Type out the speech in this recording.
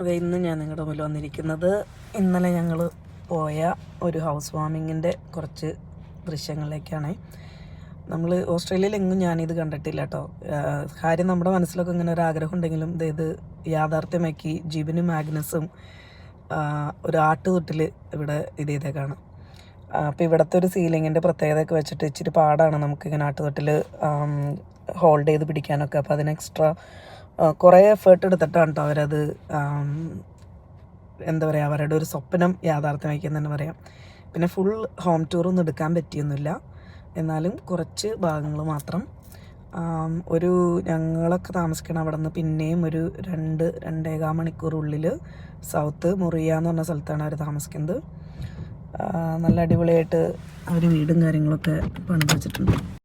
അതെ ഇന്ന് ഞാൻ നിങ്ങളുടെ മുന്നിൽ വന്നിരിക്കുന്നത് ഇന്നലെ ഞങ്ങൾ പോയ ഒരു ഹൗസ് വാമിങ്ങിന്റെ കുറച്ച് ദൃശ്യങ്ങളിലേക്കാണ്. നമ്മൾ ഓസ്ട്രേലിയയിൽ എങ്ങും ഞാനിത് കണ്ടിട്ടില്ല കേട്ടോ കാര്യം നമ്മുടെ മനസ്സിലൊക്കെ ഇങ്ങനെ ഒരു ആഗ്രഹം ഉണ്ടെങ്കിലും ഇത് യാഥാർത്ഥ്യമാക്കി ജീവനും മാഗ്നസും ഒരു ആട്ടുതൊട്ടിൽ ഇവിടെ ഇത് ചെയ്തേക്കാണ്. അപ്പോൾ ഇവിടുത്തെ ഒരു സീലിങ്ങിന്റെ പ്രത്യേകതയൊക്കെ വെച്ചിട്ട് ഇച്ചിരി പാടാണ് നമുക്കിങ്ങനെ ആട്ടുതൊട്ടിൽ ഹോൾഡ് ചെയ്ത് പിടിക്കാനൊക്കെ. അപ്പോൾ അതിന് എക്സ്ട്രാ കുറേ എഫേർട്ട് എടുത്തിട്ടാണ് കേട്ടോ അവരത് എന്താ പറയുക അവരുടെ ഒരു സ്വപ്നം യാഥാർത്ഥ്യമാക്കിയെന്ന് തന്നെ പറയാം. പിന്നെ ഫുൾ ഹോം ടൂറൊന്നും എടുക്കാൻ പറ്റിയൊന്നുമില്ല. എന്നാലും കുറച്ച് ഭാഗങ്ങൾ മാത്രം ഒരു ഞങ്ങളൊക്കെ താമസിക്കണം അവിടെ നിന്ന് പിന്നെയും ഒരു രണ്ട് രണ്ടേകാൽ മണിക്കൂറുള്ളിൽ സൗത്ത് മുറിയ എന്ന് പറഞ്ഞ സ്ഥലത്താണ് അവർ താമസിക്കുന്നത്. നല്ല അടിപൊളിയായിട്ട് അവർ വീടും കാര്യങ്ങളൊക്കെ പണിത് വെച്ചിട്ടുണ്ട്.